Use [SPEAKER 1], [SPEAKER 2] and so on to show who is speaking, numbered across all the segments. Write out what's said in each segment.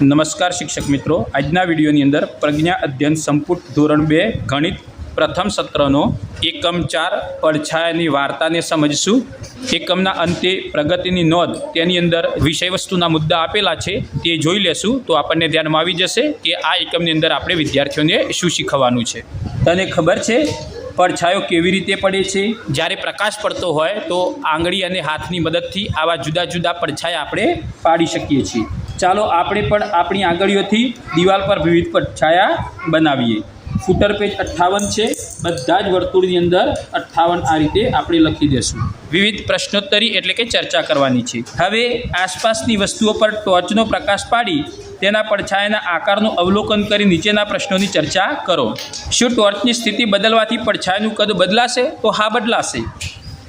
[SPEAKER 1] નમસ્કાર શિક્ષક મિત્રો. આજના વિડીયોની અંદર પ્રજ્ઞા અધ્યયન સંપુટ ધોરણ બે ગણિત પ્રથમ સત્રનો એકમ ચાર પડછાયાની વાર્તાને સમજશું. એકમના અંતે પ્રગતિની નોંધ તેની અંદર વિષય વસ્તુના મુદ્દા આપેલા છે તે જોઈ લેશું. તો આપણને ધ્યાનમાં આવી જશે કે આ એકમની અંદર આપણે વિદ્યાર્થીઓને શું શીખવવાનું છે. તને ખબર છે પડછાયો કેવી રીતે પડે છે? જ્યારે પ્રકાશ પડતો હોય તો આંગળી અને હાથની મદદથી આવા જુદા જુદા પડછાયા આપણે પાડી શકીએ છીએ. ચાલો આપણે પણ આપણી આંગળીઓથી દિવાલ પર વિવિધ પડછાયા બનાવીએ. ફૂટર પેજ અઠ્ઠાવન છે. બધા જ વર્તુળની અંદર અઠ્ઠાવન આ રીતે આપણે લખી દેશું. વિવિધ પ્રશ્નોત્તરી એટલે કે ચર્ચા કરવાની છે. હવે આસપાસની વસ્તુઓ પર ટોર્ચનો પ્રકાશ પાડી, તેના પડછાયાના આકારનું અવલોકન કરી નીચેના પ્રશ્નોની ચર્ચા કરો. શું ટોર્ચની સ્થિતિ બદલવાથી પડછાયાનું કદ બદલાશે? તો હા, બદલાશે.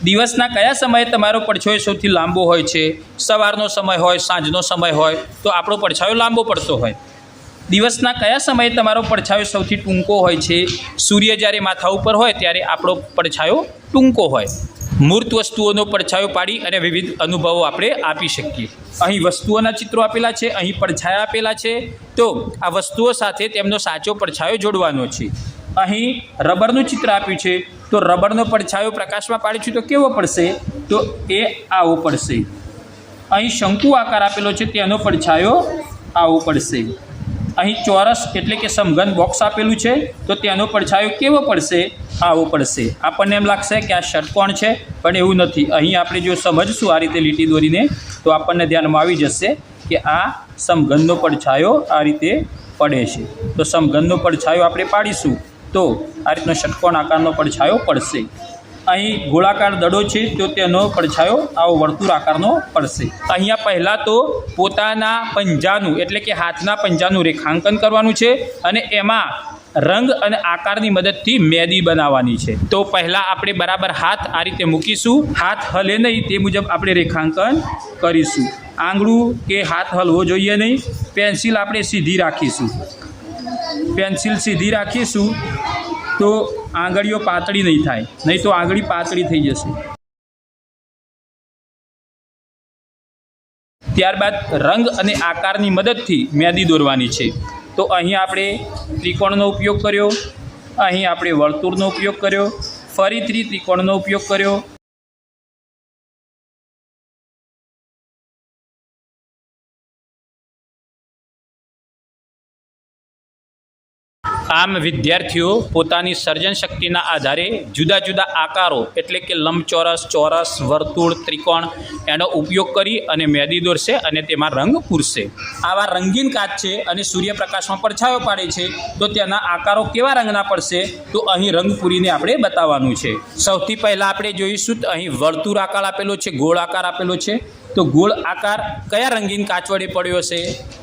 [SPEAKER 1] દિવસના કયા સમયે તમારો પડછાયો સૌથી લાંબો હોય છે? સવારનો સમય હોય, સાંજનો સમય હોય, તો આપણો પડછાયો લાંબો પડતો હોય. દિવસના કયા સમયે તમારો પડછાયો સૌથી ટૂંકો હોય છે? સૂર્ય જ્યારે માથા ઉપર હોય ત્યારે આપણો પડછાયો ટૂંકો હોય. મૂર્ત વસ્તુઓનો પડછાયો પાડી અને વિવિધ અનુભવો આપણે આપી શકીએ. અહીં વસ્તુઓના ચિત્રો આપેલા છે, અહીં પડછાયા આપેલા છે. તો આ વસ્તુઓ સાથે તેમનો સાચો પડછાયો જોડવાનો છે. અહીં રબરનું ચિત્ર આપ્યું છે. તો રબરનો પડછાયો પ્રકાશમાં પાડીશું તો કેવો પડશે? તો એ આવો પડશે. અહીં શંકુ આકાર આપેલો છે. તેનો પડછાયો આવો પડશે. અહીં ચોરસ એટલે કે સમઘન બોક્સ આપેલું છે. તો તેનો પડછાયો કેવો પડશે? આવો પડશે. આપણને એમ લાગશે કે આ ષટકોણ છે? પણ એવું નથી. અહીં આપણે જો સમજશું આ રીતે લીટી દોરીને, તો આપણને ધ્યાનમાં આવી જશે કે આ સમઘનનો પડછાયો આ રીતે પડે છે. તો સમઘનનો પડછાયો આપણે પાડીશું. તો આ રીતનો ષટકોણ આકારનો પડછાયો પડશે. અહીં ગોળાકાર દડો છે, તો તેનો પડછાયો આવો વર્તુળ આકારનો પડશે. અહીંયા પહેલાં તો પોતાના પંજાનું, એટલે કે હાથના પંજાનું રેખાંકન કરવાનું છે અને એમાં રંગ અને આકારની મદદથી મેદી બનાવવાની છે. તો પહેલાં આપણે બરાબર હાથ આ રીતે મૂકીશું. હાથ હલે નહીં, તે મુજબ આપણે રેખાંકન કરીશું. આંગળું કે હાથ હલવો જોઈએ નહીં. પેન્સિલ આપણે સીધી રાખીશું. પેન્સિલ સીધી રાખીશું તો આંગળીઓ પાતળી નહીં થાય. નહીં તો આંગળી પાતળી થઈ જશે. ત્યારબાદ રંગ અને આકારની મદદથી મેદી દોરવાની છે. તો અહીં આપણે ત્રિકોણનો ઉપયોગ કર્યો. અહીં આપણે વર્તુળનો ઉપયોગ કર્યો. ફરીથી ત્રિકોણનો ઉપયોગ કર્યો. આમ વિદ્યાર્થીઓ પોતાની સર્જન શક્તિના આધારે જુદા જુદા આકારો એટલે કે લંબચોરસ, ચોરસ, વર્તુળ, ત્રિકોણ એનો ઉપયોગ કરી અને મેદી દોરશે અને તેમાં રંગ પૂરશે. આવા રંગીન કાચ છે અને સૂર્યપ્રકાશમાં પડછાયો પાડે છે, તો તેના આકારો કેવા રંગના પડશે, તો અહીં રંગ પૂરીને આપણે બતાવવાનું છે. સૌથી પહેલાં આપણે જોઈશું અહીં વર્તુળ આકાર આપેલો છે, ગોળ આકાર આપેલો છે. તો ગોળ આકાર કયા રંગીન કાચ વડે પડ્યો છે?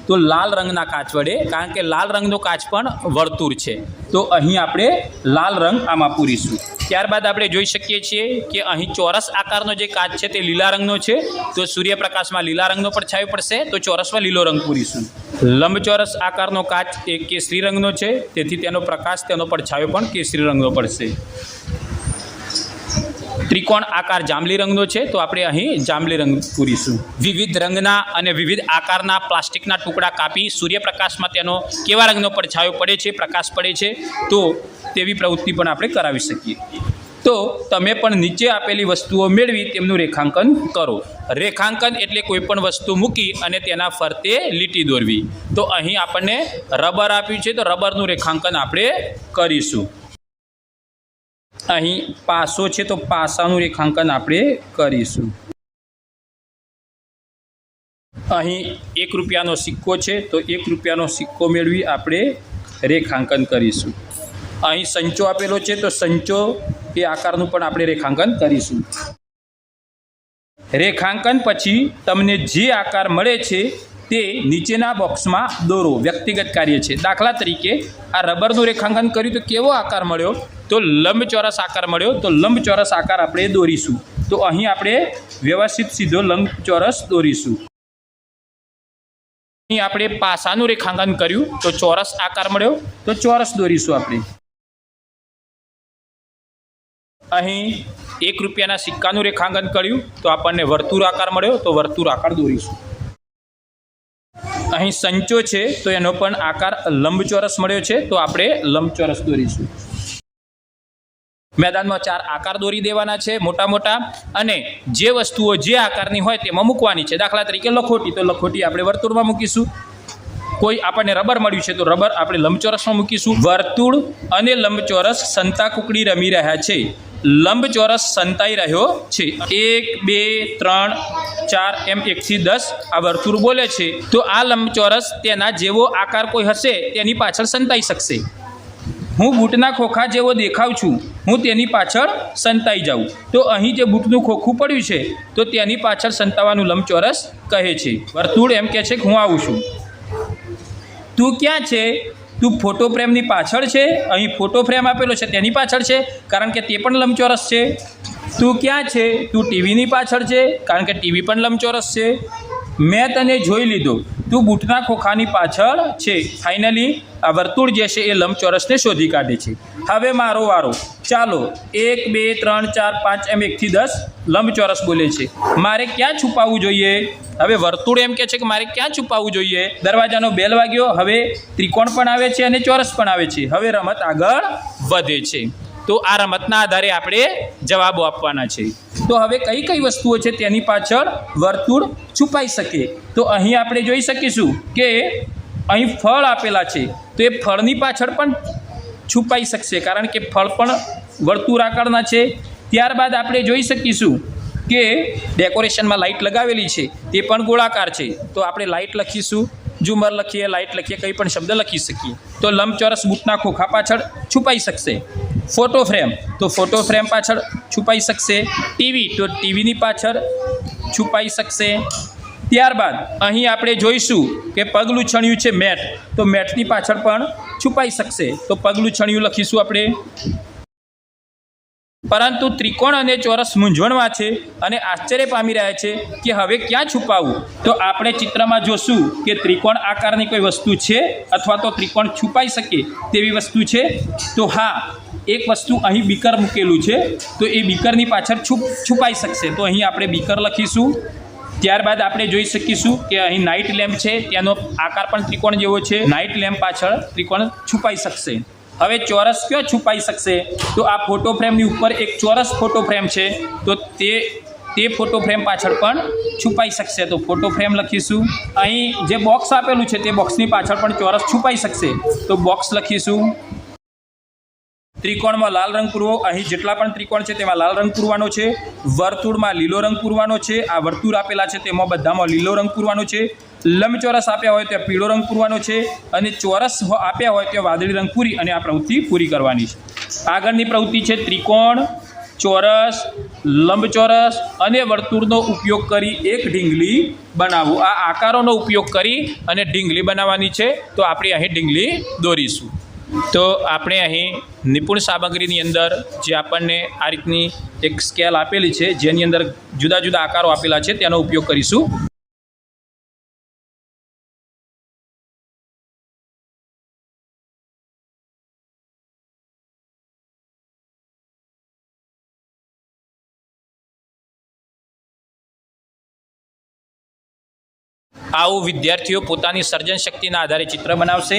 [SPEAKER 1] તો લાલ રંગના કાચ વડે કારણ કે લાલ રંગનો કાચ પણ વર્તુળ છે. તો અહીં આપણે લાલ રંગ આમાં પૂરીશું. ત્યારબાદ આપણે જોઈ શકીએ છીએ કે અહીં ચોરસ આકારનો જે કાચ છે તે લીલા રંગનો છે. તો સૂર્યપ્રકાશમાં લીલા રંગનો પડછાયો પડશે. તો ચોરસમાં લીલો રંગ પૂરીશું. લંબચોરસ આકારનો કાચ એ કેસરી રંગનો છે. તેથી તેનો પ્રકાશ તેનો પડછાયો પણ કેસરી રંગનો પડશે. ત્રિકોણ આકાર જાંબલી રંગનો છે, તો આપણે અહીં જાંબલી રંગ પૂરીશું. વિવિધ રંગના અને વિવિધ આકારના પ્લાસ્ટિકના ટુકડા કાપી સૂર્યપ્રકાશમાં તેનો કેવા રંગનો પડછાયો પડે છે, પ્રકાશ પડે છે, તો તેવી પ્રવૃત્તિ પણ આપણે કરાવી શકીએ. તો તમે પણ નીચે આપેલી વસ્તુઓ મેળવી તેમનું રેખાંકન કરો. રેખાંકન એટલે કોઈ પણ વસ્તુ મૂકી અને તેના ફરતે લીટી દોરવી. તો અહીં આપણને રબર આપ્યું છે, તો રબરનું રેખાંકન આપણે કરીશું. અહીં પાસો છે તો પાસાનું રેખાંકન આપણે કરીશું. અહીં એક રૂપિયાનો સિક્કો છે તો એક રૂપિયાનો સિક્કો મેળવી આપણે રેખાંકન કરીશું. અહીં સંચો આપેલો છે તો સંચો એ આકારનું પણ આપણે રેખાંકન કરીશું. રેખાંકન પછી તમને જે આકાર મળે છે તે નીચેના બોક્સમાં દોરો. વ્યક્તિગત કાર્ય છે. દાખલા તરીકે આ રબરનું રેખાંકન કર્યું તો કેવો આકાર મળ્યો? તો લંબચોરસ આકાર મળ્યો. તો લંબચોરસ આકાર આપણે દોરીશું. તો અહીં આપણે વ્યવસ્થિત સીધો લંબચોરસ દોરીશું. અહીં આપણે પાસાનું રેખાંકન કર્યું. તો ચોરસ આકાર મળ્યો. તો ચોરસ દોરીશું આપણે. અહીં એક રૂપિયાના સિક્કાનું રેખાંકન કર્યું. તો આપણને વર્તુળ આકાર મળ્યો. તો વર્તુળ આકાર દોરીશું. અહીં સંચો છે. તો એનો પણ આકાર લંબચોરસ મળ્યો છે. તો આપણે લંબચોરસ દોરીશું. મેદાનમાં ચાર આકાર દોરી દેવાના છે, મોટા મોટા. અને જે વસ્તુઓ જે આકારની હોય તેમાં મૂકવાની છે. દાખલા તરીકે લખોટી, તો લખોટી આપણે વર્તુળમાં મૂકીશું. કોઈ આપણને રબર મળ્યું છે, તો રબર આપણે લંબચોરસમાં મૂકીશું. વર્તુળ અને લંબચોરસ સંતા કુકડી રમી રહ્યા છે. લંબચોરસ સંતાઈ રહ્યો છે. એક, બે, ત્રણ, ચાર, એમ એકથી દસ આ વર્તુળ બોલે છે. તો આ લંબચોરસ તેના જેવો આકાર કોઈ હશે, તેની પાછળ સંતાઈ શકશે. હું બૂટના ખોખા જેવો દેખાવ છું. હું તેની પાછળ સંતાઈ જાઉં. તો અહીં જે બૂટનું ખોખું પડ્યું છે, તો તેની પાછળ સંતાવાનું લંબચોરસ કહે છે. વર્તુળ એમ કહે છે કે હું આવું છું. તું ક્યાં છે? તું ફોટો ફ્રેમની પાછળ છે? અહીં ફોટો ફ્રેમ આપેલો છે તેની પાછળ છે? કારણ કે તે પણ લંબચોરસ છે. તું ક્યાં છે? તું ટીવીની પાછળ છે? કારણ કે ટીવી પણ લંબચોરસ છે. મેં તને જોઈ લીધો. તું બૂટના ખોખાની પાછળ છે. ફાઇનલી આ વર્તુળ જે છે એ લંબચોરસને શોધી કાઢે છે. હવે મારો વારો. ચાલો, એક, બે, ત્રણ, ચાર, પાંચ, એમ એકથી દસ લંબચોરસ બોલે છે. મારે ક્યાં છુપાવવું જોઈએ? હવે વર્તુળ એમ કે છે કે મારે ક્યાં છુપાવવું જોઈએ? દરવાજાનો બેલ વાગ્યો. હવે ત્રિકોણ પણ આવે છે અને ચોરસ પણ આવે છે. હવે રમત આગળ વધે છે. તો આ રમતના આધારે આપણે જવાબો આપવાના છે. તો હવે કઈ કઈ વસ્તુઓ છે તેની પાછળ વર્તુળ છુપાઈ શકે? તો અહીં આપણે જોઈ શકીશું કે અહીં ફળ આપેલા છે. તો એ ફળની પાછળ પણ છુપાઈ શકશે, કારણ કે ફળ પણ વર્તુળાકારના છે. ત્યારબાદ આપણે જોઈ શકીશું કે ડેકોરેશનમાં લાઇટ લગાવેલી છે, તે પણ ગોળાકાર છે. તો આપણે લાઇટ લખીશું. ઝુમર લખીએ, લાઇટ લખીએ, કંઈ પણ શબ્દ લખી શકીએ. તો લંબચોરસ બૂટના ખોખા પાછળ છુપાઈ શકશે. ફોટો ફ્રેમ, તો ફોટો ફ્રેમ પાછળ છુપાઈ શકશે. ટીવી, તો ટીવીની પાછળ છુપાઈ શકશે. ત્યારબાદ અહીં આપણે જોઈશું કે પગલું છણિયું છે મેટ, તો મેટની પાછળ પણ છુપાઈ શકશે. તો પગલું છણિયું લખીશું આપણે. પરંતુ ત્રિકોણ અને ચોરસ મૂંઝવણમાં છે અને આશ્ચર્ય પામી રહ્યા છે કે હવે ક્યાં છુપાવવું તો આપણે ચિત્રમાં જોશું કે ત્રિકોણ આકારની કોઈ વસ્તુ છે અથવા તો ત્રિકોણ છુપાઈ શકે તેવી વસ્તુ છે? તો હા, એક વસ્તુ અહીં બીકર મૂકેલું છે. તો એ બીકરની પાછળ છુપ, છુપાઈ શકશે. તો અહીં આપણે બીકર લખીશું. ત્યારબાદ આપણે જોઈ શકીશું કે અહીં નાઇટ લેમ્પ છે. તેનો આકાર પણ ત્રિકોણ જેવો છે. નાઇટ લેમ્પ પાછળ ત્રિકોણ છુપાઈ શકશે. હવે ચોરસ ક્યાં છુપાઈ શકશે? તો આ ફોટો ફ્રેમની ઉપર એક ચોરસ ફોટો ફ્રેમ છે. તો તે તે ફોટો ફ્રેમ પાછળ પણ છુપાઈ શકશે. તો ફોટો ફ્રેમ લખીશું. અહીં જે બોક્સ આપેલું છે તે બોક્સની પાછળ પણ ચોરસ છુપાઈ શકશે. તો બોક્સ લખીશું. ત્રિકોણમાં લાલ રંગ પૂરવો. અહીં જેટલા પણ ત્રિકોણ છે તેમાં લાલ રંગ પૂરવાનો છે. વર્તુળમાં લીલો રંગ પૂરવાનો છે. આ વર્તુળ આપેલા છે તેમાં બધામાં લીલો રંગ પૂરવાનો છે. લંબચોરસ આપ્યા હોય ત્યાં પીળો રંગ પૂરવાનો છે અને ચોરસ આપ્યા હોય ત્યાં વાદળી રંગ પૂરી અને આ પ્રવૃત્તિ પૂરી કરવાની છે. આગળની પ્રવૃત્તિ છે ત્રિકોણ, ચોરસ, લંબચોરસ અને વર્તુળનો ઉપયોગ કરી એક ઢીંગલી બનાવવું. આ આકારોનો ઉપયોગ કરી અને ઢીંગલી બનાવવાની છે. તો આપણે અહીં ઢીંગલી દોરીશું. તો આપણે અહીં નિપુણ સામગ્રીની અંદર જે આપણને આ રીતની એક સ્કેલ આપેલી છે, જેની અંદર જુદા જુદા આકારો આપેલા છે, તેનો ઉપયોગ કરીશું. આવું વિદ્યાર્થીઓ પોતાની સર્જન શક્તિના આધારે ચિત્ર બનાવશે.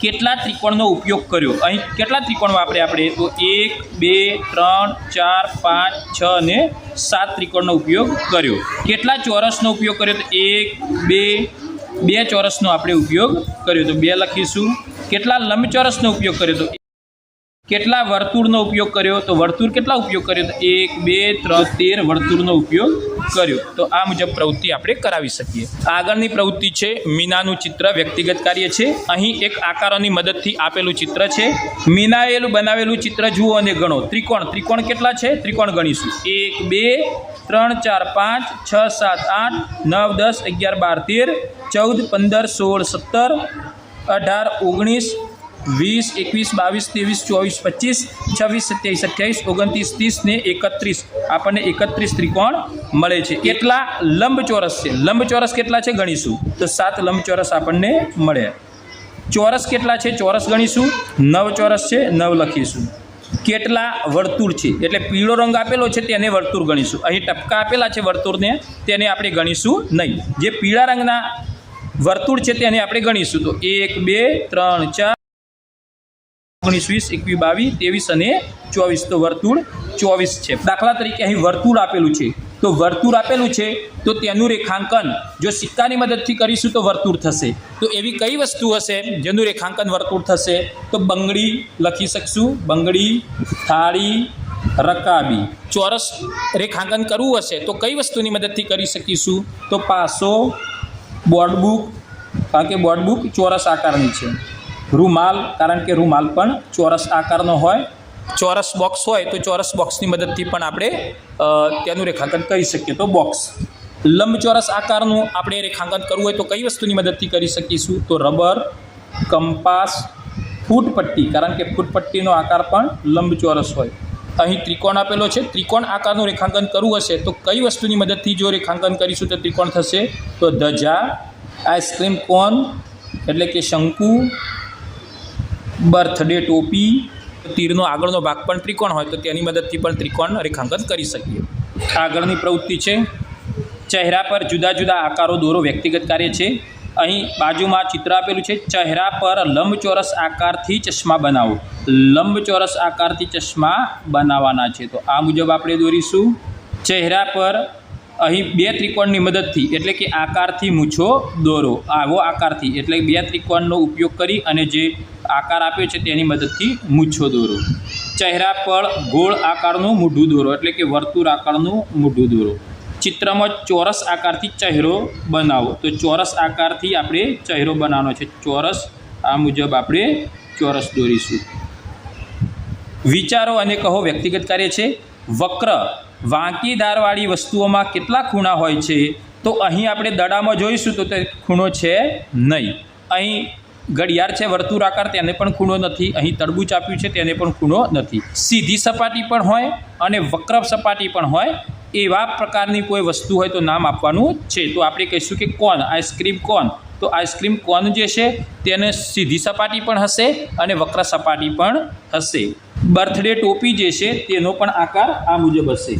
[SPEAKER 1] કેટલા ત્રિકોણનો ઉપયોગ કર્યો? અહીં કેટલા ત્રિકોણ વાપરે આપણે? તો એક, બે, ત્રણ, ચાર, પાંચ, છ અને સાત ત્રિકોણનો ઉપયોગ કર્યો. કેટલા ચોરસનો ઉપયોગ કર્યો? તો એક, બે બે ચોરસનો આપણે ઉપયોગ કર્યો. તો બે લખીશું. કેટલા લંબચોરસનો ઉપયોગ કર્યો? તો કેટલા વર્તુળનો ઉપયોગ કર્યો? તો વર્તુળ કેટલા ઉપયોગ કર્યો? તો એક, બે, ત્રણ, તેર વર્તુળનો ઉપયોગ કર્યો. તો આ મુજબ પ્રવૃત્તિ આપણે કરાવી શકીએ. આગળની પ્રવૃત્તિ છે, મીનાનું ચિત્ર વ્યક્તિગત કાર્ય છે. અહીં એક આકારોની મદદથી આપેલું ચિત્ર છે. મીનાએલું બનાવેલું ચિત્ર જુઓ અને ગણો. ત્રિકોણ. ત્રિકોણ કેટલા છે? ત્રિકોણ ગણીશું. એક, બે, ત્રણ, ચાર, પાંચ, છ, સાત, આઠ, નવ, દસ, અગિયાર, બાર, તેર, ચૌદ, પંદર, સોળ, સત્તર, અઢાર, ઓગણીસ વીસ, એકવીસ, બાવીસ, ત્રેવીસ, ચોવીસ, પચીસ, છવ્વીસ, સત્યાવીસ, અઠ્યાવીસ, ઓગણત્રીસ, ત્રીસ ને એકત્રીસ. આપણને એકત્રીસ ત્રિકોણ મળે છે. કેટલા? લંબચોરસ છે. લંબચોરસ કેટલા છે ગણીશું? તો સાત લંબચોરસ આપણને મળે. ચોરસ કેટલા છે? ચોરસ ગણીશું. નવ ચોરસ છે. નવ લખીશું. કેટલા? વર્તુળ છે. એટલે પીળો રંગ આપેલો છે તેને વર્તુળ ગણીશું. અહીં ટપકા આપેલા છે વર્તુળને, તેને આપણે ગણીશું નહીં. જે પીળા રંગના વર્તુળ છે તેને આપણે ગણીશું. તો એક, બે, ત્રણ, ચાર ઓગણીસ વીસ એકવીસ, બાવીસ, ત્રેવીસ અને ચોવીસ. તો વર્તુળ ચોવીસ છે. દાખલા તરીકે અહીં વર્તુળ આપેલું છે. તો વર્તુળ આપેલું છે, તો તેનું રેખાંકન જો સિક્કાની મદદથી કરીશું તો વર્તુળ થશે. તો એવી કઈ વસ્તુ હશે જેનું રેખાંકન વર્તુળ થશે? તો બંગડી લખી શકશું. બંગડી, થાળી, રકાબી. ચોરસ રેખાંકન કરવું હશે તો કઈ વસ્તુની મદદથી કરી શકીશું? તો પાસો, બોર્ડબુક, કારણ કે બોર્ડબુક ચોરસ આકારની છે. રૂમાલ, કારણ કે રૂમાલ પણ ચોરસ આકારનો હોય. ચોરસ બોક્સ હોય તો ચોરસ બોક્સની મદદથી પણ આપણે તેનું રેખાંકન કરી શકીએ. તો બોક્સ લંબચોરસ આકારનું આપણે રેખાંકન કરવું હોય તો કઈ વસ્તુની મદદથી કરી શકીશું? તો રબર, કંપાસ, ફૂટપટ્ટી, કારણ કે ફૂટપટ્ટીનો આકાર પણ લંબચોરસ હોય. અહીં ત્રિકોણ આપેલો છે. ત્રિકોણ આકારનું રેખાંકન કરવું હશે તો કઈ વસ્તુની મદદથી જો રેખાંકન કરીશું તો ત્રિકોણ થશે? તો ધજા, આઈસ્ક્રીમ કોન, એટલે કે શંકુ બર્થડે ટોપી, તીરનો આગળનો ભાગ પણ ત્રિકોણ હોય તો તેની મદદથી પણ ત્રિકોણ રેખાંકન કરી શકીએ. આગળની પ્રવૃત્તિ છે, ચહેરા પર જુદા જુદા આકારો દોરો વ્યક્તિગત કાર્ય છે. અહીં બાજુમાં ચિત્ર આપેલું છે, ચહેરા પર લંબચોરસ આકારથી ચશ્મા બનાવો. લંબચોરસ આકારથી ચશ્મા બનાવવાના છે. તો આ મુજબ આપણે દોરીશું. ચહેરા પર અહીં બે ત્રિકોણની મદદથી, એટલે કે આકારથી મૂછો દોરો. આવો આકારથી, એટલે બે ત્રિકોણનો ઉપયોગ કરી અને જે આકાર આપ્યો છે તેની મદદથી મૂછો દોરો. ચહેરા પર ગોળ આકારનું મૂઢું દોરો, એટલે કે વર્તુળ આકારનું મૂઢું દોરો. ચિત્રમાં ચોરસ આકારથી ચહેરો બનાવો. તો ચોરસ આકારથી આપણે ચહેરો બનાવવાનો છે. ચોરસ, આ મુજબ આપણે ચોરસ દોરીશું. વિચારો અને કહો વ્યક્તિગત કાર્ય છે. વક્ર વાંકી ધારવાળી વસ્તુઓમાં કેટલા ખૂણા હોય છે, તો અહીં આપણે દડામાં જોઈશું તો તે ખૂણો છે નહીં. અહીં ઘડિયાળ છે વર્તુળાકાર તેને પણ ખૂણો નથી. અહીં તરબૂચ આપ્યું છે, તેને પણ ખૂણો નથી. સીધી સપાટી પણ હોય અને વક્ર સપાટી પણ હોય, એવા પ્રકારની કોઈ વસ્તુ હોય તો નામ આપવાનું છે. તો આપણે કહીશું કે કોન, આઈસ્ક્રીમ કોન. તો આઈસ્ક્રીમ કોન જે છે, તેને સીધી સપાટી પણ હશે અને વક્ર સપાટી પણ હશે. બર્થડે ટોપી જે છે તેનો પણ આકાર આ મુજબ હશે.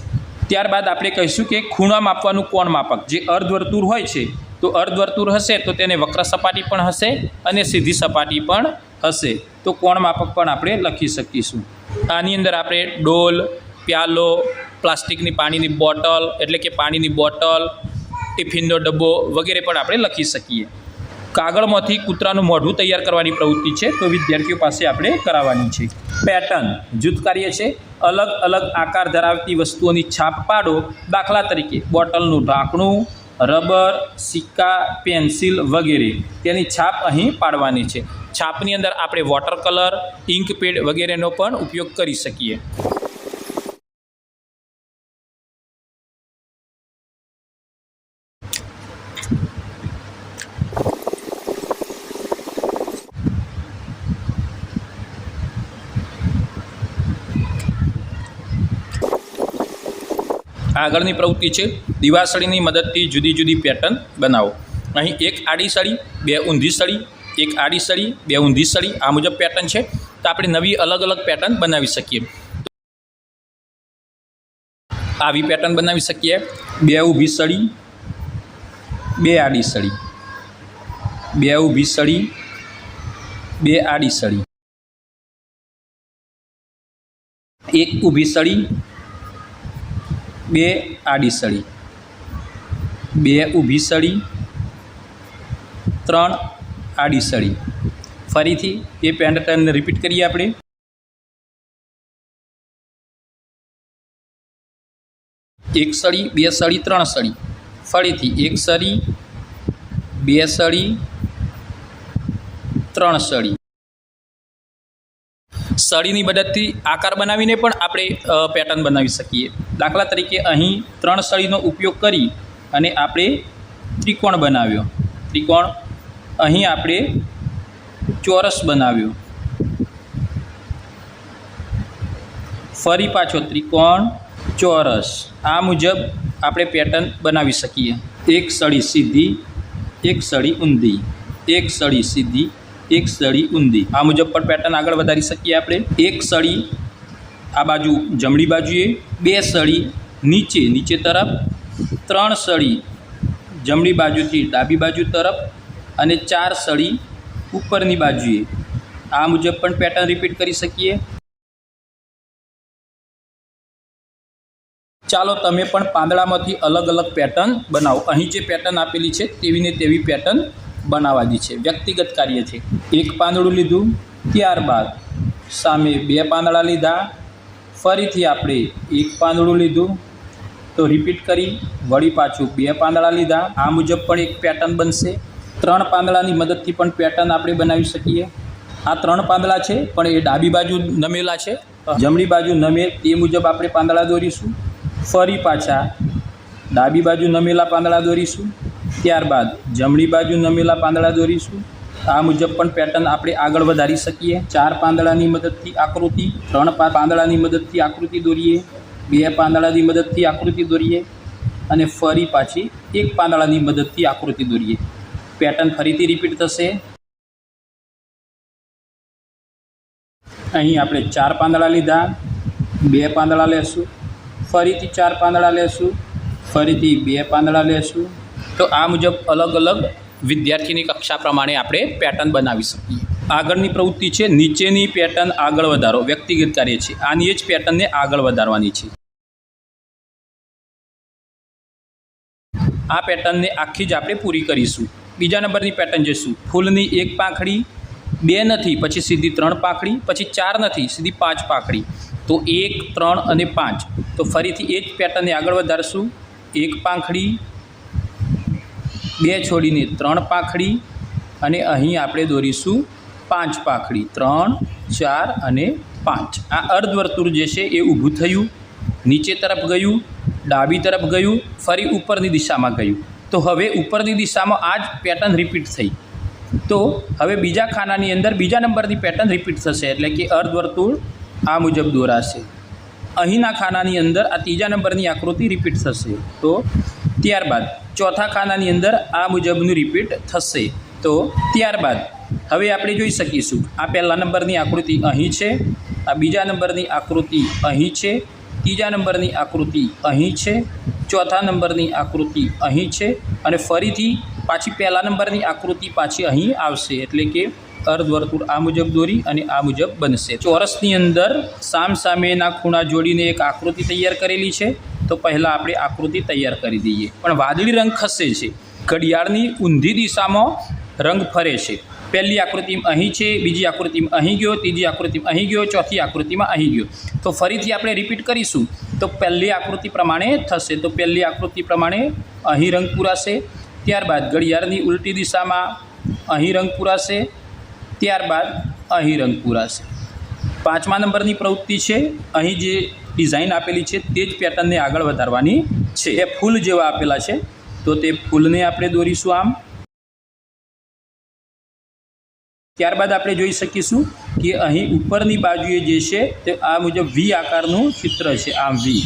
[SPEAKER 1] ત્યારબાદ આપણે કહીશું કે ખૂણા માપવાનું કોણ માપક? જે અર્ધવર્તુળ હોય છે, તો અર્ધવર્તુળ હશે, તો તેને વક્ર સપાટી પણ હશે અને સીધી સપાટી પણ હશે. તો કોણ માપક પણ આપણે લખી શકીશું. આની અંદર આપણે ડોલ, પ્યાલો, પ્લાસ્ટિકની પાણીની બોટલ, એટલે કે પાણીની બોટલ, ટિફિનનો ડબ્બો વગેરે પણ આપણે લખી શકીએ. કાગળમાંથી કૂતરાનું મોઢું તૈયાર કરવાની પ્રવૃત્તિ છે, તો વિદ્યાર્થીઓ પાસે આપણે કરાવવાની છે. પેટર્ન જૂથ કાર્ય છે. અલગ અલગ આકાર ધરાવતી વસ્તુઓની છાપ પાડો. દાખલા તરીકે બોટલનું ઢાંકણું, રબર, સિક્કા, પેન્સિલ વગેરે તેની છાપ અહીં પાડવાની છે. છાપની અંદર આપણે વોટર કલર ઇન્ક પેડ વગેરેનો પણ ઉપયોગ કરી શકીએ. આગળની પ્રવૃત્તિ છે, દિવાસળીની મદદથી જુદી જુદી પેટર્ન બનાવો. અહીં એક આડી સળી, બે ઊંધી સળી, એક આડી સળી, બે ઊંધી સળી, આ મુજબ પેટર્ન છે. તો આપણે નવી અલગ અલગ પેટર્ન બનાવી શકીએ. આવી પેટર્ન બનાવી શકીએ. બે ઊભી સળી, બે આડી સળી. બે ઊભી સળી, બે આડી સળી. એક ઊભી સળી બે આડી સળી, બે ઊભી સળી, ત્રણ આડી સળી. ફરીથી એ પેન્ટર્નને રિપીટ કરીએ આપણે. એક સળી, બે સળી, ત્રણ સળી. ફરીથી એક સળી, બે સળી, ત્રણ સળી. સળીની મદદથી આકાર બનાવીને પણ આપણે પેટર્ન બનાવી શકીએ. દાખલા તરીકે અહીં ત્રણ સળીનો ઉપયોગ કરી અને આપણે ત્રિકોણ બનાવ્યો. ત્રિકોણ અહીં આપણે ચોરસ બનાવ્યો. ફરી પાછો ત્રિકોણ ચોરસ. આ મુજબ આપણે પેટર્ન બનાવી શકીએ. એક સળી સીધી, એક સળી ઊંધી. એક સળી સીધી એક સળી ઊંધી. આ મુજબ પણ પેટર્ન આગળ વધારી શકીએ આપણે. એક સળી આ બાજુ જમણી બાજુએ, બે સળી નીચે નીચે તરફ, ત્રણ સળી જમણી બાજુથી ડાબી બાજુ તરફ અને ચાર સળી ઉપરની બાજુએ. આ મુજબ પણ પેટર્ન રિપીટ કરી શકીએ. ચાલો તમે પણ પાંદડામાંથી અલગ અલગ પેટર્ન બનાવો. અહીં જે પેટર્ન આપેલી છે તેવી ને તેવી પેટર્ન બનાવવાની છે, વ્યક્તિગત કાર્ય છે. એક પાંદડું લીધું, ત્યારબાદ સામે બે પાંદડા લીધા, ફરીથી આપણે એક પાંદડું લીધું, તો રિપીટ કરી, વળી પાછું બે પાંદડા લીધા. આ મુજબ પણ એક પેટર્ન બનશે. ત્રણ પાંદડાની મદદથી પણ પેટર્ન આપણે બનાવી શકીએ. આ ત્રણ પાંદડા છે, પણ એ ડાબી બાજુ નમેલા છે, જમણી બાજુ નમે તે મુજબ આપણે પાંદડા દોરીશું. ફરી પાછા ડાબી બાજુ નમેલા પાંદડા દોરીશું. ત્યારબાદ જમણી બાજુ નમેલા પાંદડા દોરીશું. આ મુજબ પણ પેટર્ન આપણે આગળ વધારી શકીએ. ચાર પાંદડાની મદદથી આકૃતિ, ત્રણ પાંદડાની મદદથી આકૃતિ દોરીએ. બે પાંદડાની મદદથી આકૃતિ દોરીએ. અને ફરી પાછી એક પાંદડાની મદદથી આકૃતિ દોરીએ. પેટર્ન ફરીથી રિપીટ થશે. અહીં આપણે ચાર પાંદડા લીધા. બે પાંદડા લેશું. ફરીથી ચાર પાંદડા લેશું. ફરીથી બે પાંદડા લેશું. તો આ મુજબ અલગ અલગ વિદ્યાર્થીની કક્ષા પ્રમાણે આપણે પેટર્ન બનાવી શકીએ. આગળની પ્રવૃત્તિ છે, નીચેની પેટર્ન આગળ વધારો. વ્યક્તિગત કાર્ય છે. આની જ પેટર્નને આગળ વધારવાની છે. આ પેટર્નને આખી જ આપણે પૂરી કરીશું. બીજા નંબરની પેટર્ન જોઈશું. ફૂલની એક પાંખડી, બે નથી, પછી સીધી ત્રણ પાંખડી, પછી ચાર નથી, સીધી પાંચ પાંખડી. તો એક, ત્રણ અને પાંચ. તો ફરીથી એ જ પેટર્નને આગળ વધારશું. એક પાંખડી બે છોડીને ત્રણ પાંખડી અને અહીં આપણે દોરીશું પાંચ પાંખડી. ત્રણ, ચાર અને પાંચ. આ અર્ધવર્તુળ જે છે એ ઊભું થયું, નીચે તરફ ગયું, ડાબી તરફ ગયું, ફરી ઉપરની દિશામાં ગયું. તો હવે ઉપરની દિશામાં આ જ પેટર્ન રિપીટ થઈ. તો હવે બીજા ખાનાની અંદર બીજા નંબરની પેટર્ન રિપીટ થશે એટલે કે અર્ધવર્તુળ આ મુજબ દોરાશે. અહીંના ખાનાની અંદર આ ત્રીજા નંબરની આકૃતિ રિપીટ થશે. તો ત્યારબાદ ચોથા ખાનાની અંદર આ મુજબનું રિપીટ થશે. તો ત્યારબાદ હવે આપણે જોઈ શકીશું, આ પહેલા નંબરની આકૃતિ અહીં છે, આ બીજા નંબરની આકૃતિ અહીં છે, ત્રીજા નંબરની આકૃતિ અહીં છે, ચોથા નંબરની આકૃતિ અહીં છે અને ફરીથી પાછી પહેલા નંબરની આકૃતિ પાછી અહીં આવશે. એટલે કે અર્ધવર્તુળ આ મુજબ દોરી અને આ મુજબ બનશે. ચોરસની અંદર સામ સામેના ખૂણા જોડીને એક આકૃતિ તૈયાર કરેલી છે. તો પહેલાં આપણે આકૃતિ તૈયાર કરી દઈએ. પણ વાદળી રંગ ખસે છે. ઘડિયાળની ઊંધી દિશામાં રંગ ફરે છે. પહેલી આકૃતિમાં અહીં છે, બીજી આકૃતિમાં અહીં ગયો, ત્રીજી આકૃતિમાં અહીં ગયો, ચોથી આકૃતિમાં અહીં ગયો. તો ફરીથી આપણે રિપીટ કરીશું. તો પહેલી આકૃતિ પ્રમાણે થશે. તો પહેલી આકૃતિ પ્રમાણે અહીં રંગ પૂરાશે. ત્યારબાદ ઘડિયાળની ઉલટી દિશામાં અહીં રંગ પૂરાશે. ત્યારબાદ અહીં રંગ પૂરાશે. પાંચમા નંબરની પ્રવૃત્તિ છે. અહીં જે ડિઝાઇન આપેલી છે તે જ પેટર્નને આગળ વધારવાની છે. એ ફૂલ જેવા આપેલા છે. તો તે ફૂલને આપણે દોરીશું આમ. ત્યારબાદ આપણે જોઈ શકીશું કે અહીં ઉપરની બાજુએ જે છે તે આ મુજબ વી આકારનું ચિત્ર છે આમ વી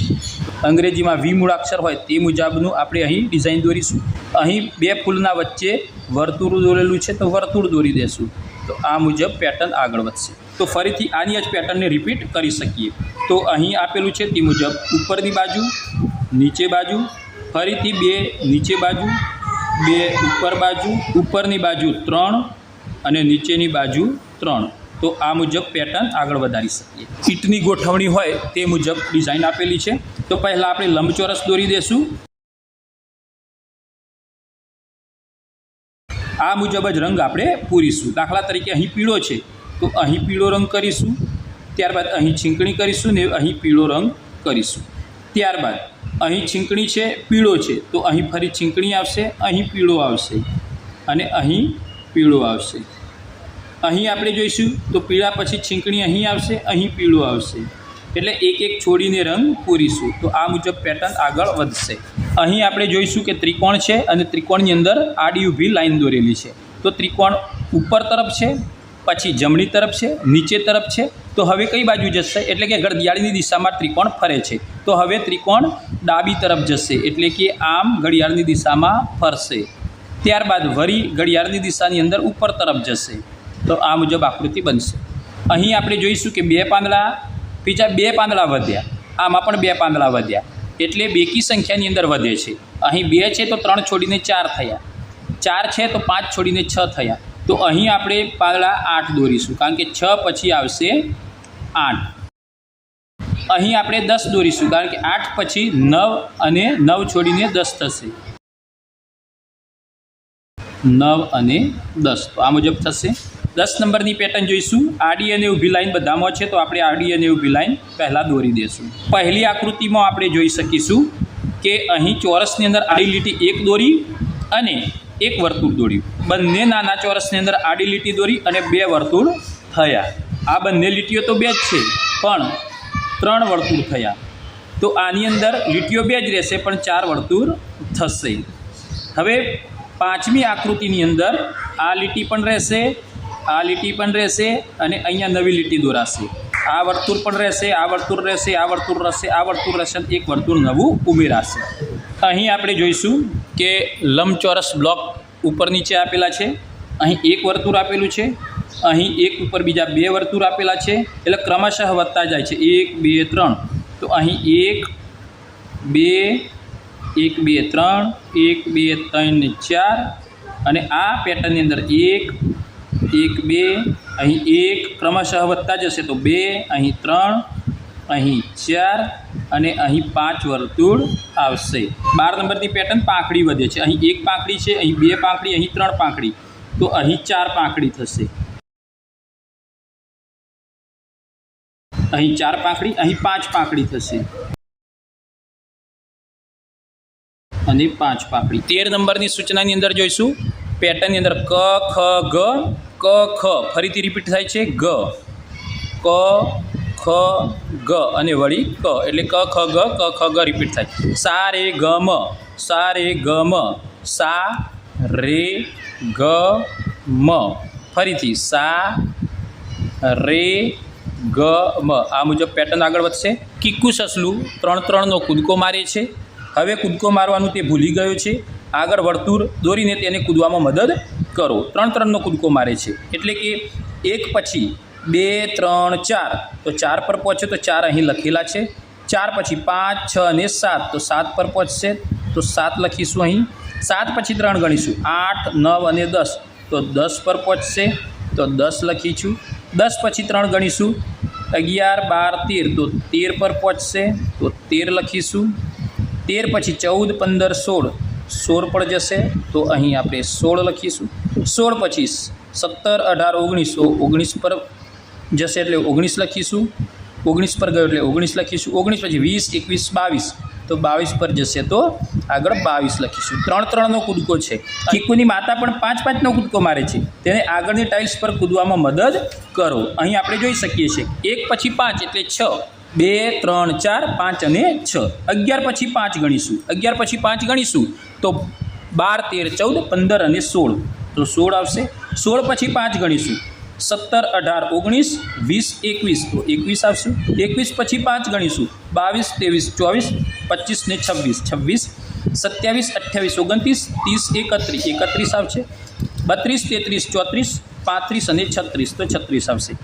[SPEAKER 1] અંગ્રેજીમાં વી મૂળાક્ષર હોય તે મુજબનું આપણે અહીં ડિઝાઇન દોરીશું. અહીં બે ફૂલના વચ્ચે વર્તુળ દોરેલું છે તો વર્તુળ દોરી દેશું. તો આ મુજબ પેટર્ન આગળ વધશે. તો ફરીથી આની જ પેટર્નને રિપીટ કરી શકીએ. તો અહીં આપેલું છે તે મુજબ ઉપરની બાજુ, નીચે બાજુ, ફરીથી બે નીચે બાજુ, બે ઉપર બાજુ, ઉપરની બાજુ ત્રણ અને નીચેની બાજુ ત્રણ. તો આ મુજબ પેટર્ન આગળ વધારી શકીએ. ઈંટની ગોઠવણી હોય તે મુજબ ડિઝાઇન આપેલી છે. તો પહેલાં આપણે લંબચોરસ દોરી દેશું. આ મુજબ જ રંગ આપણે પૂરીશું. દાખલા તરીકે અહીં પીળો છે. તો અહીં પીળો રંગ કરીશું, ત્યારબાદ અહીં છીંકણી કરીશું ને અહીં પીળો રંગ કરીશું. ત્યારબાદ અહીં છીંકણી છે, પીળો છે, તો અહીં ફરી છીંકણી આવશે, અહીં પીળો આવશે અને અહીં પીળો આવશે. અહીં આપણે જોઈશું, તો પીળા પછી છીંકણી અહીં આવશે, અહીં પીળો આવશે. એટલે એક એક છોડીને રંગ પૂરીશું. તો આ મુજબ પેટર્ન આગળ વધશે. અહીં આપણે જોઈશું કે ત્રિકોણ છે અને ત્રિકોણની અંદર આડી ઊભી લાઈન દોરેલી છે. તો ત્રિકોણ ઉપર તરફ છે પછી જમણી તરફ છે, નીચે તરફ છે, તો હવે કઈ બાજુ જશે? એટલે કે ઘડિયાળની દિશામાં ત્રિકોણ ફરે છે. તો હવે ત્રિકોણ ડાબી તરફ જશે, એટલે કે આમ ઘડિયાળની દિશામાં ફરશે. ત્યારબાદ વળી ઘડિયાળની દિશાની અંદર ઉપર તરફ જશે. તો આ મુજબ આકૃતિ બનશે. અહીં આપણે જોઈશું કે બે પાંદડા, બીજા બે પાંદડા વધ્યા. આમાં પણ બે પાંદડા વધ્યા. એટલે બેકી સંખ્યાની અંદર વધે છે. અહીં બે છે તો ત્રણ છોડીને ચાર થયા. ચાર છે તો પાંચ છોડીને છ થયા. તો અહીં આપણે પાલા આઠ દોરીશું, કારણ કે છ પછી આવશે આઠ. અહીં આપણે દસ દોરીશું, કારણ કે આઠ પછી નવ અને નવ છોડીને દસ થશે. નવ અને દસ, તો આ મુજબ થશે. દસ નંબરની પેટર્ન જોઈશું, આડી અને ઊભી લાઈન બધામાં છે, તો આપણે આડી અને ઊભી લાઈન પહેલાં દોરી દઈશું પહેલી આકૃતિમાં આપણે જોઈ શકીશું કે અહીં ચોરસની અંદર આડી લીટી એક દોરી અને એક વર્તુળ દોર્યું બંને નાના ચોરસની અંદર આડી લીટી દોરી અને બે વર્તુળ થયા. આ બંને લીટીઓ તો બે જ છે, પણ ત્રણ વર્તુળ થયા. તો આની અંદર લીટીઓ બે જ રહેશે, પણ ચાર વર્તુળ થશે. હવે પાંચમી આકૃતિની અંદર આ લીટી પણ રહેશે, આ લીટી પણ રહેશે અને અહીંયા નવી લીટી દોરાશે. આ વર્તુળ પણ રહેશે, આ વર્તુળ રહેશે, આ વર્તુળ રહેશે, આ વર્તુળ રહેશે એક વર્તુળ નવું ઉમેરાશે. અહીં આપણે જોઈશું કે લંબચોરસ બ્લોક ઉપર નીચે આપેલા છે. અહીં એક વર્તુળ આપેલું છે. અહીં એક ઉપર બીજા બે વર્તુળ આપેલા છે. એટલે ક્રમશઃ વધતા જાય છે. એક, બે, ત્રણ. તો અહીં એક, બે એક, બે, ત્રણ, એક, બે, ત્રણ ચાર. અને આ પેટર્નની અંદર એક એક, બે. અહીં એક ક્રમશઃ વધતા જશે તો બે, અહીં ત્રણ અહીં ચાર અને અહીં પાંચ વર્તુળ આવશે. બાર નંબરની પેટર્ન પાંખડી વધે છે. અહીં એક પાંખડી છે, અહીં બે પાંખડી, અહીં ત્રણ પાંખડી. તો અહીં ચાર પાંખડી થશે. અહીં ચાર પાંખડી, અહીં પાંચ પાંખડી થશે. અને પાંચ પાંખડી. તેર નંબરની સૂચનાની અંદર જોઈશું. પેટર્નની અંદર ક, ખ, ગ, ક, ખ. ફરીથી રિપીટ થાય છે, ગ. ક ખ, ગ અને વળી ક. એટલે ક, ખ, ગ, ક, ખ, ગ રિપીટ થાય. સા, રે, ગ, મ. સા, રે, ગ, મ. સા, રે, ગ, મ. ફરીથી સા, રે, ગ, મ. આ મુજબ પેટર્ન આગળ વધશે. કિક્કુ સસલું ત્રણ ત્રણનો કૂદકો મારે છે. હવે કૂદકો મારવાનું તે ભૂલી ગયો છે. આગળ વર્તુળ દોરીને તેને કૂદવામાં મદદ કરો. ત્રણ ત્રણનો કૂદકો મારે છે. એટલે કે એક પછી બે, ત્રણ, ચાર. તો ચાર પર પહોંચે તો ચાર અહીં લખેલા છે. ચાર પછી પાંચ, છ અને સાત. તો સાત પર પહોંચશે. તો સાત લખીશું અહીં. સાત પછી ત્રણ ગણીશું. આઠ, નવ અને દસ. તો દસ પર પહોંચશે. તો દસ લખીશું. દસ પછી ત્રણ ગણીશું. અગિયાર, બાર, તેર. તો તેર પર પહોંચશે. તો તેર લખીશું. તેર પછી ચૌદ, પંદર, સોળ. સોળ પર જશે. તો અહીં આપણે સોળ લખીશું. સોળ પછી સત્તર, અઢાર, ઓગણીસો. ઓગણીસ પર જશે એટલે ઓગણીસ લખીશું, ઓગણીસ પર ગયો એટલે ઓગણીસ લખીશું, ઓગણીસ પછી વીસ, એકવીસ, બાવીસ. તો બાવીસ પર જશે તો આગળ બાવીસ લખીશું. ત્રણ ત્રણનો કૂદકો છે. કિકુની માતા પણ પાંચ પાંચનો કૂદકો મારે છે. તેને આગળની ટાઇલ્સ પર કૂદવામાં મદદ કરો. અહીં આપણે જોઈ શકીએ છીએ. એક પછી પાંચ એટલે છ. બે, ત્રણ, ચાર, પાંચ અને છ. અગિયાર પછી પાંચ ગણીશું. અગિયાર પછી પાંચ ગણીશું તો બાર, તેર, ચૌદ, પંદર અને સોળ. તો સોળ આવશે. સોળ પછી પાંચ ગણીશું. સત્તર અઢાર ઓગણીસ વીસ એકવીસ તો એકવીસ આવશે. એકવીસ પછી પાંચ ગણીશું. બાવીસ, ત્રેવીસ, ચોવીસ, પચીસ ને છવ્વીસ. છવ્વીસ, સત્યાવીસ, અઠ્યાવીસ, ઓગણત્રીસ, ત્રીસ, એકત્રીસ. એકત્રીસ આવશે. બત્રીસ, તેત્રીસ, ચોત્રીસ, પાંત્રીસ અને છત્રીસ તો છત્રીસ આવશે.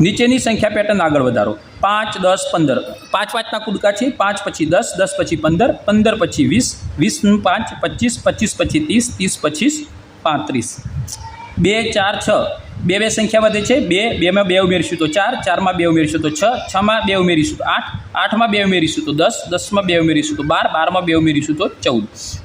[SPEAKER 1] નીચેની સંખ્યા પેટર્ન આગળ વધારો. પાંચ, દસ, પંદર. પાંચ પાંચના કુદકા છે. પાંચ પછી દસ દસ પછી પંદર પંદર પછી વીસ વીસનું પાંચ, પચીસ પચીસ પછી ત્રીસ ત્રીસ પચીસ પાંત્રીસ. બે, ચાર, છ. બે બે સંખ્યા વધે છે. બે, બેમાં બે ઉમેરીશું તો ચાર, ચારમાં બે ઉમેરીશું તો છ, છમાં બે ઉમેરીશું તો આઠ, આઠમાં બે ઉમેરીશું તો દસ, દસમાં બે ઉમેરીશું તો બાર, બારમાં બે ઉમેરીશું તો ચૌદ.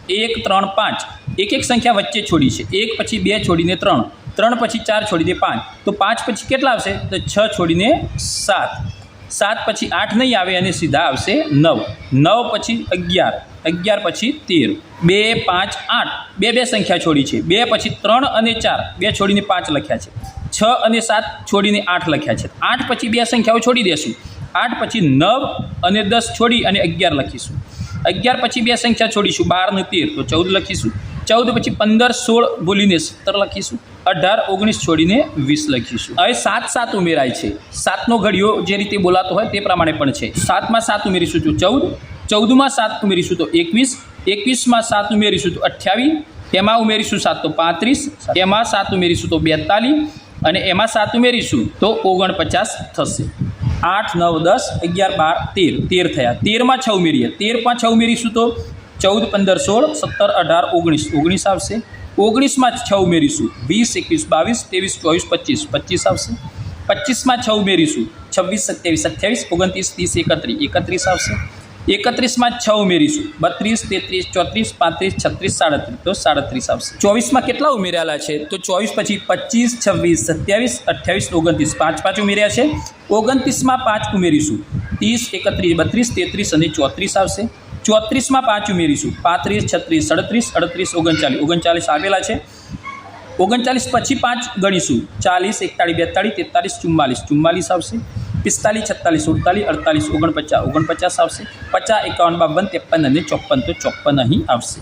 [SPEAKER 1] એક, ત્રણ, પાંચ. એક એક સંખ્યા વચ્ચે છોડી છે. એક પછી બે છોડીને ત્રણ. ત્રણ પછી ચાર છોડીને પાંચ. તો પાંચ પછી કેટલા આવશે? તો છ છોડીને સાત. સાત પછી આઠ નહીં આવે અને સીધા આવશે નવ. નવ પછી અગિયાર. અગિયાર પછી તેર. બે, પાંચ, આઠ. બે બે સંખ્યા છોડી છે. બે પછી ત્રણ અને ચાર. બે છોડીને પાંચ લખ્યા છે. છ અને સાત છોડીને આઠ લખ્યા છે. આઠ પછી બે સંખ્યાઓ છોડી દેશું. આઠ પછી નવ અને દસ છોડી અને અગિયાર લખીશું. અગિયાર પછી બે સંખ્યા છોડીશું. બાર ને તેર. તો ચૌદ લખીશું. ચૌદ પછી પંદર, સોળ બોલીને સત્તર લખીશું. અઢાર, ઓગણીસ છોડીને વીસ લખીશું. હવે સાત સાત ઉમેરાય છે. સાતનો ઘડિયો જે રીતે બોલાતો હોય તે પ્રમાણે પણ છે. સાતમાં સાત ઉમેરીશું તો ચૌદ, ચૌદમાં સાત ઉમેરીશું તો એકવીસ, એકવીસમાં સાત ઉમેરીશું તો અઠ્યાવીસ, એમાં ઉમેરીશું સાત તો પાંત્રીસ, એમાં સાત ઉમેરીશું તો બેતાલીસ અને એમાં સાત ઉમેરીશું તો ઓગણપચાસ થશે. આઠ, નવ, દસ, અગિયાર, બાર, તેર. તેર થયા. તેરમાં છ ઉમેરીએ. તેરમાં છ ઉમેરીશું તો ચૌદ, પંદર, સોળ, સત્તર, અઢાર, ઓગણીસ. ઓગણીસ આવશે. ઓગણીસમાં છ ઉમેરીશું. વીસ, એકવીસ, બાવીસ, ત્રેવીસ, ચોવીસ, પચીસ. પચીસ આવશે. પચીસમાં છ ઉમેરીશું. છવ્વીસ, સત્યાવીસ, અઠ્યાવીસ, ઓગણત્રીસ, ત્રીસ, એકત્રીસ. એકત્રીસ આવશે. એકત્રીસમાં છ ઉમેરીશું. બત્રીસ, તેત્રીસ, ચોત્રીસ, પાંત્રીસ, છત્રીસ, સાડત્રીસ. તો સાડત્રીસ આવશે. ચોવીસમાં કેટલા ઉમેરેલા છે? તો ચોવીસ પછી પચીસ, છવ્વીસ, સત્યાવીસ, અઠ્યાવીસ, ઓગણત્રીસ. પાંચ પાંચ ઉમેર્યા છે. ઓગણત્રીસમાં પાંચ ઉમેરીશું. ત્રીસ, એકત્રીસ, બત્રીસ, તેત્રીસ અને ચોત્રીસ આવશે. ચોત્રીસમાં પાંચ ઉમેરીશું. પાંત્રીસ, છત્રીસ, સડત્રીસ, અડત્રીસ, ઓગણચાલીસ. ઓગણચાલીસ આવેલા છે. ઓગણચાલીસ પછી પાંચ ગણીશું. ચાલીસ, એકતાળીસ, બેતાળીસ તેતાલીસ ચુમ્માલીસ. ચુમ્માલીસ આવશે. પિસ્તાલીસ છત્તાલીસ સુડતાલીસ, અડતાલીસ, ઓગણપચાસ ઓગણપચાસ આવશે. પચાસ, એકાવન, બાવન, ત્રેપન અને ચોપન, તો ચોપન અહીં આવશે.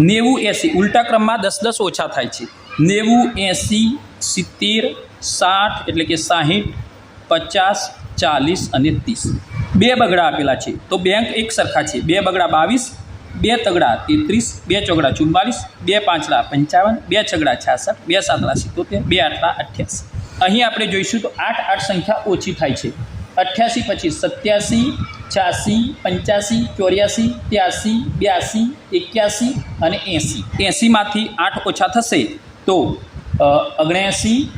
[SPEAKER 1] નેવું, એંસી. ઉલટા ક્રમમાં દસ દસ ઓછા થાય છે. નેવું, એંસી, સિત્તેર, સાઠ, એટલે કે સાહીઠ, પચાસ, ચાલીસ અને ત્રીસ. બે બગડા આપેલા છે. તો બેંક એક સરખા છે. બે બગડા બાવીસ, બે તગડા તેત્રીસ, બે ચોગડા ચુમ્માલીસ બે પાંચડા પંચાવન, બે છગડા છાસઠ, બે સાતડા સિત્તોતેર, બે આઠડા અઠ્યાસી. અહીં આપણે જોઈશું તો આઠ આઠ સંખ્યા ઓછી થાય છે. અઠ્યાસી પછી સત્યાસી, છ્યાસી, પંચ્યાસી, ચોર્યાસી, ત્યાસી, બ્યાસી, એક્યાસી અને એંસી. એંસીમાંથી આઠ ઓછા થશે તો અગણ્યાસી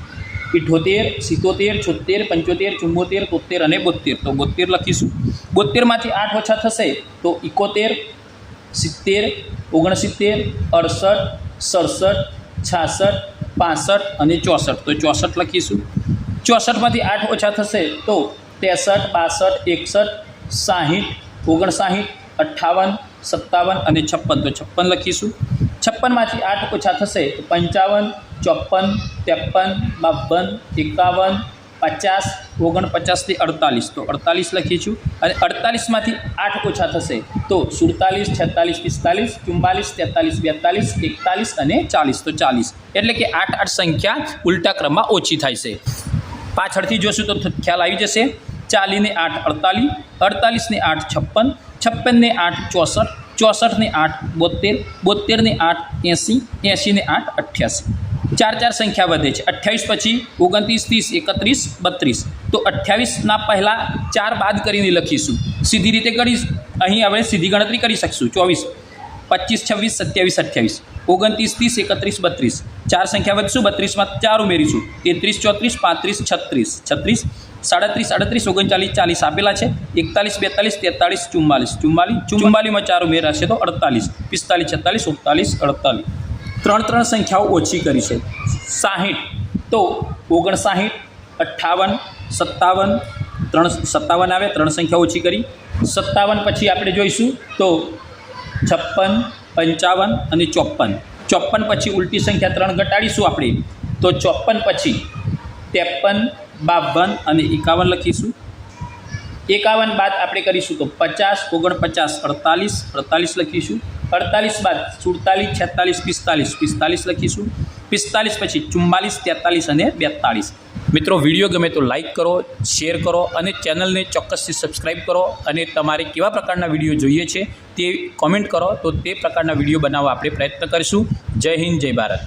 [SPEAKER 1] ઇઠોતેર, સિત્તોતેર છોતેર પંચોતેર ચુમ્મોતેર તોતેર અને બોતેર તો બોતેર લખીશું. બોતેરમાંથી આઠ ઓછા થશે તો ઇકોતેર, સિત્તેર, ઓગણસિત્તેર, અડસઠ, સડસઠ, છાસઠ, પાસઠ અને ચોસઠ. તો ચોસઠ લખીશું. ચોસઠમાંથી આઠ ઓછા થશે તો ત્રેસઠ બાસઠ, એકસઠ, સાહીઠ, ઓગણસાહીઠ, અઠ્ઠાવન સત્તાવન અને છપ્પન. તો છપ્પન લખીશું. છપ્પનમાંથી આઠ ઓછા થશે તો પંચાવન ચોપન ત્રેપન, બાવન, એકાવન, પચાસ ઓગણપચાસથી અડતાલીસ. તો અડતાલીસ લખીશું. અને અડતાલીસમાંથી આઠ ઓછા થશે તો સુડતાલીસ, છેતાલીસ, પિસ્તાલીસ ચુમ્માલીસ તેતાલીસ, બેતાલીસ, એકતાલીસ અને ચાલીસ. તો ચાલીસ. એટલે કે આઠ આઠ સંખ્યા ઉલટા ક્રમમાં ઓછી થાય છે. પાછળથી જોશું તો ખ્યાલ આવી જશે. ચાલીને આઠ અડતાલીસ, અડતાલીસને આઠ છપ્પન, છપ્પનને આઠ ચોસઠ, ચોસઠને આઠ બોતેર બોતેરને આઠ એંસી એંશીને આઠ અઠ્યાસી. ચાર ચાર સંખ્યા વધે છે. અઠ્યાવીસ પછી ઓગણત્રીસ, ત્રીસ, એકત્રીસ, બત્રીસ. તો અઠ્યાવીસના પહેલાં ચાર બાદ કરીને લખીશું. સીધી રીતે કરી અહીં આપણે સીધી ગણતરી કરી શકીશું. ચોવીસ, પચીસ, છવ્વીસ, સત્યાવીસ, અઠ્યાવીસ. ઓગણત્રીસ, ત્રીસ, એકત્રીસ, બત્રીસ. ચાર સંખ્યા વધશું. બત્રીસમાં ચાર ઉમેરીશું. તેત્રીસ, ચોત્રીસ, પાંત્રીસ, છત્રીસ. છત્રીસ સાડત્રીસ અડત્રીસ ઓગણચાલીસ, ચાલીસ આપેલા છે. એકતાલીસ, બેતાલીસ, તેતાલીસ, ચુમ્માલીસ. ચુમ્માલીસ ચુમ્માલીસમાં ચાર ઉમેરાશે તો અડતાલીસ. પિસ્તાલીસ, છેતાલીસ ઓગતાલીસ અડતાલીસ. ત્રણ ત્રણ સંખ્યાઓ ઓછી કરી છે. સાહીઠ તો ઓગણસાહીઠ, અઠ્ઠાવન, સત્તાવન, ત્રણ સત્તાવન આવે, ત્રણ સંખ્યા ઓછી કરી. સત્તાવન પછી આપણે જોઈશું તો છપ્પન, પંચાવન અને ચોપ્પન. ચોપ્પન પછી ઉલટી સંખ્યા ત્રણ ઘટાડીશું આપણે. તો ચોપન પછી ત્રેપન બાવન અને એકાવન લખીશું. એકાવન બાદ આપણે કરીશું તો પચાસ, ઓગણપચાસ, અડતાલીસ અડતાલીસ લખીશું. અડતાલીસ બાદ સુડતાલીસ, છેતાલીસ, પિસ્તાલીસ પિસ્તાલીસ લખીશું. પિસ્તાલીસ પછી ચુમ્માલીસ, તેતાલીસ અને બેતાલીસ. મિત્રો, વીડિયો ગમે તો લાઇક કરો, શેર કરો અને ચેનલને ચોક્કસથી સબસ્ક્રાઈબ કરો અને તમારે કેવા પ્રકારના વીડિયો જોઈએ છે તે કોમેન્ટ કરો તો તે પ્રકારના વીડિયો બનાવવા આપણે પ્રયત્ન કરીશું. જય હિન્દ, જય ભારત.